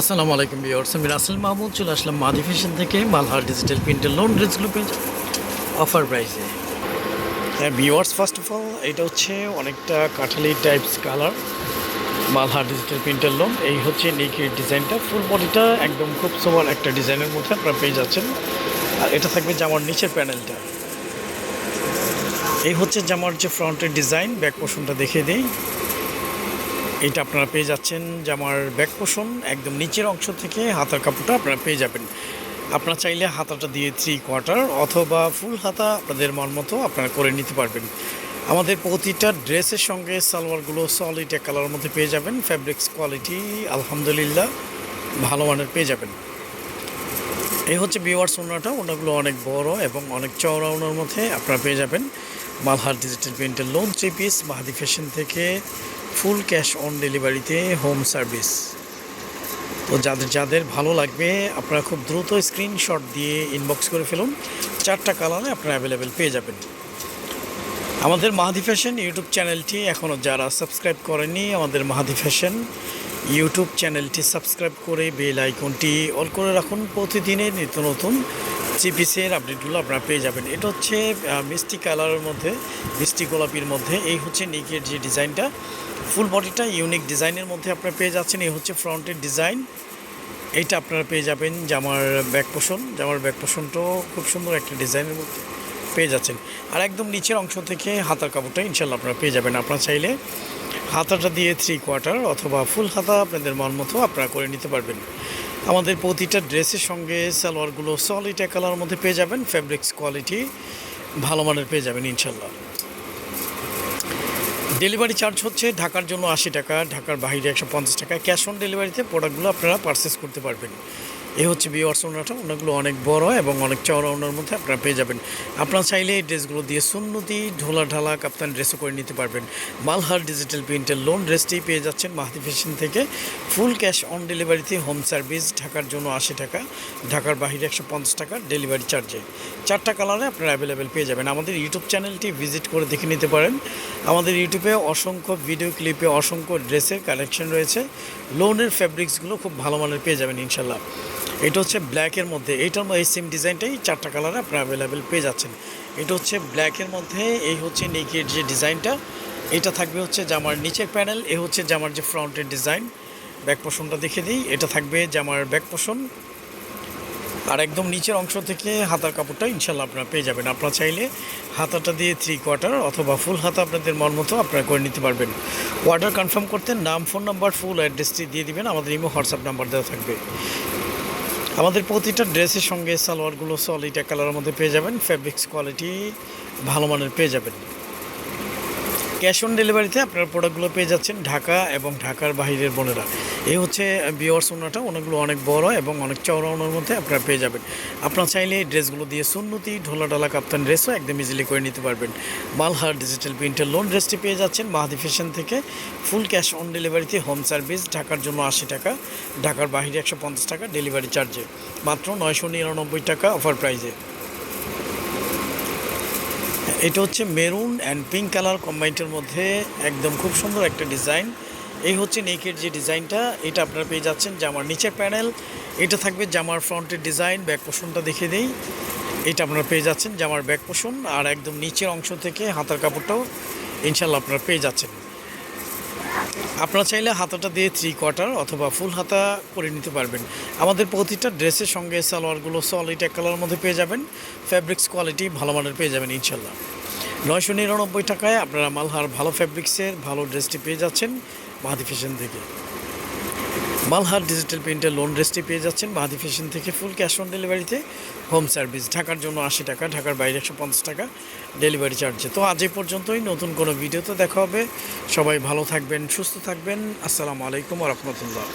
আসসালামু আলাইকুম বিয়ার্স আমি রাসেল মাহমুদ, চলে আসলাম মাদি ফ্যাশন থেকে মালহার ডিজিটাল প্রিন্টের লোন ড্রেসগুলো পেয়ে অফার প্রাইসে হ্যাঁ বিয়ার্স ফার্স্ট অফ অল এটা হচ্ছে অনেকটা কাঠালি টাইপস কালার মালহার ডিজিটাল প্রিন্টের লোন এই হচ্ছে নেকের ডিজাইনটা ফুল বডিটা একদম খুব সোবার একটা ডিজাইনের মধ্যে আপনারা পেয়ে যাচ্ছেন। আর এটা থাকবে জামার নিচের প্যানেলটা এই হচ্ছে জামার যে ফ্রন্টের ডিজাইন ব্যাক পোর্শনটা দেখিয়ে দিই। এটা আপনারা পেয়ে যাচ্ছেন। জামার ব্যাক পোষণ একদম নিচের অংশ থেকে হাতার কাপড়টা আপনারা পেয়ে যাবেন। আপনারা চাইলে হাতাটা দিয়ে থ্রি কোয়ার্টার অথবা ফুল হাতা আপনাদের মন মতো আপনারা করে নিতে পারবেন। আমাদের প্রতিটা ড্রেসের সঙ্গে সালোয়ারগুলো সলিড এক কালারের মধ্যে পেয়ে যাবেন। ফ্যাব্রিক্স কোয়ালিটি আলহামদুলিল্লাহ ভালো মানের পেয়ে যাবেন। এই হচ্ছে বিওয়ার্স ওনাটা। ওনাগুলো অনেক বড় এবং অনেক চওড়া ওনার মধ্যে আপনারা পেয়ে যাবেন। মালহার ডিজিটাল প্রিন্টের lawn three piece Mahadi fashion থেকে ফুল ক্যাশ অন ডেলিভারিতে হোম সার্ভিস। তো যাদের যাদের ভালো লাগবে, আপনারা খুব দ্রুত স্ক্রিনশট দিয়ে ইনবক্স করে ফেলুন। চারটা কালারে আপনারা অ্যাভেলেবেল পেয়ে যাবেন। আমাদের মাহাদি ফ্যাশন ইউটিউব চ্যানেলটি এখনও যারা সাবস্ক্রাইব করেনি আমাদের মাহাদি ফ্যাশন ইউটিউব চ্যানেলটি সাবস্ক্রাইব করে বেল আইকনটি অল করে রাখুন। প্রতিদিনের নিত্য নতুন চিপিসের আপডেটগুলো আপনারা পেয়ে যাবেন। এটা হচ্ছে মিষ্টি কালারের মধ্যে, মিষ্টি গোলাপির মধ্যে। এই হচ্ছে নিকের যে ডিজাইনটা, ফুল বডিটা ইউনিক ডিজাইনের মধ্যে আপনারা পেয়ে যাচ্ছেন। এই হচ্ছে ফ্রন্টের ডিজাইন। এইটা আপনারা পেয়ে যাবেন জামার ব্যাক পোষণ। জামার ব্যাক পোষণটাও খুব সুন্দর একটা ডিজাইনের মধ্যে পেয়ে যাচ্ছেন। আর একদম নিচের অংশ থেকে হাতার কাপড়টা ইনশাল্লাহ আপনারা পেয়ে যাবেন। আপনারা চাইলে হাতাটা দিয়ে থ্রি কোয়ার্টার অথবা ফুল হাতা আপনাদের মন মতো আপনারা করে নিতে পারবেন। আমাদের প্রতিটা ড্রেসের সঙ্গে সালোয়ারগুলো সলিড কালার মধ্যে পেয়ে যাবেন ফ্যাব্রিক্স কোয়ালিটি ভালো মানের পেয়ে যাবেন ইনশাল্লাহ ডেলিভারি চার্জ হচ্ছে ঢাকার জন্য আশি টাকা, ঢাকার বাইরে একশো পঞ্চাশ টাকা। ক্যাশ অন ডেলিভারিতে প্রোডাক্টগুলো আপনারা পারচেস করতে পারবেন। এই হচ্ছে বিওয়ার্স ওনাটা ওনাগুলো অনেক বড় এবং অনেক চওড়া ওনার মধ্যে আপনারা পেয়ে যাবেন। আপনারা চাইলে এই ড্রেসগুলো দিয়ে সুন্নতি ঢোলা ঢালা কাপ্তান ড্রেসও করে নিতে পারবেন। মালহার ডিজিটাল প্রিন্টের লোন ড্রেসটি পেয়ে যাচ্ছেন মাহাতি ফ্যাশন থেকে। ফুল ক্যাশ অন ডেলিভারিতে হোম সার্ভিস ঢাকার জন্য আশি টাকা, ঢাকার বাইরে একশো পঞ্চাশ টাকা ডেলিভারি চার্জে চারটা কালারে আপনারা অ্যাভেলেবেল পেয়ে যাবেন। আমাদের ইউটিউব চ্যানেলটি ভিজিট করে দেখে নিতে পারেন। আমাদের ইউটিউবে অসংখ্য ভিডিও ক্লিপে অসংখ্য ড্রেসের কালেকশন রয়েছে। লোনের ফ্যাব্রিক্সগুলো খুব ভালো মানের পেয়ে যাবেন ইনশাল্লাহ। এটা হচ্ছে ব্ল্যাকের মধ্যে। এইটার এই সেম ডিজাইনটাই চারটা কালারে আপনারা অ্যাভেলেবেল পেয়ে যাচ্ছেন। এটা হচ্ছে ব্ল্যাকের মধ্যে, এই হচ্ছে নেকের যে ডিজাইনটা এটা থাকবে হচ্ছে জামার নিচের প্যানেল এ হচ্ছে জামার যে ফ্রন্টের ডিজাইন ব্যাক পোষণটা দেখে দিই, এটা থাকবে জামার ব্যাক পোষণ আর একদম নিচের অংশ থেকে হাতার কাপড়টা ইনশাল্লাহ আপনারা পেয়ে যাবেন। আপনারা চাইলে হাতাটা দিয়ে থ্রি কোয়ার্টার অথবা ফুল হাতা আপনাদের মন মতো আপনারা করে নিতে পারবেন। অর্ডার কনফার্ম করতে নাম ফোন নাম্বার ফুল অ্যাড্রেসটি দিয়ে দিবেন। আমাদের ইমো হোয়াটসঅ্যাপ নাম্বার দেওয়া থাকবে। আমাদের প্রতিটা ড্রেসের সঙ্গে সালোয়ারগুলো সলিড এক কালারের মধ্যে পেয়ে যাবেন। ফ্যাব্রিক্স কোয়ালিটি ভালো মানের পেয়ে যাবেন। ক্যাশ অন ডেলিভারিতে আপনার প্রোডাক্টগুলো পেয়ে যাচ্ছেন ঢাকা এবং ঢাকার বাহিরের বোনেরা। এই হচ্ছে বিওয়ার্স ওনাটা অনেকগুলো অনেক বড় এবং অনেক চওড়া ওনার মধ্যে আপনারা পেয়ে যাবেন। আপনারা চাইলে এই ড্রেসগুলো দিয়ে সুন্নতি, ঢোলা ডালা কাপ্তান ড্রেসও একদম ইজিলি করে নিতে পারবেন। মালহার ডিজিটাল প্রিন্টের লোন ড্রেসটি পেয়ে যাচ্ছেন মাহাদি ফ্যাশন থেকে। ফুল ক্যাশ অন ডেলিভারিতে হোম সার্ভিস ঢাকার জন্য আশি টাকা, ঢাকার বাইরে একশো পঞ্চাশ টাকা ডেলিভারি চার্জে মাত্র নয়শো নিরানব্বই টাকা অফার প্রাইজে এটা হচ্ছে মেরুন অ্যান্ড পিঙ্ক কালার কম্বাইন্ডের মধ্যে একদম খুব সুন্দর একটা ডিজাইন এই হচ্ছে নেকের যে ডিজাইনটা, এটা আপনারা পেয়ে যাচ্ছেন জামার নিচের প্যানেল। এটা থাকবে জামার ফ্রন্টের ডিজাইন, ব্যাক পোষণটা দেখে দিই। এটা আপনারা পেয়ে যাচ্ছেন জামার ব্যাক পোষণ আর একদম নিচের অংশ থেকে হাতার কাপড়টাও ইনশাল্লাহ আপনারা পেয়ে যাচ্ছেন। আপনারা চাইলে হাতাটা দিয়ে থ্রি কোয়ার্টার অথবা ফুল হাতা করে নিতে পারবেন। আমাদের প্রতিটা ড্রেসের সঙ্গে সালোয়ারগুলো সলিড এক কালারের মধ্যে পেয়ে যাবেন। ফ্যাব্রিক্স কোয়ালিটি ভালো মানের পেয়ে যাবেন ইনশাল্লাহ নয়শো নিরানব্বই টাকায় আপনারা মালহার ভালো ফ্যাব্রিক্সের ভালো ড্রেসটি পেয়ে যাচ্ছেন। মাহাদি ফ্যাশন থেকে। মালহার ডিজিটাল প্রিন্টের লোন রেস্টে পেয়ে যাচ্ছেন মাহাদি ফ্যাশন থেকে ফুল ক্যাশ অন ডেলিভারিতে হোম সার্ভিস ঢাকার জন্য আশি টাকা, ঢাকার বাইরে একশো পঞ্চাশ টাকা ডেলিভারি চার্জে তো আজ পর্যন্তই, নতুন কোনো ভিডিওতে দেখা হবে। সবাই ভালো থাকবেন, সুস্থ থাকবেন। আসসালামু আলাইকুম রহমতুল্লাহ।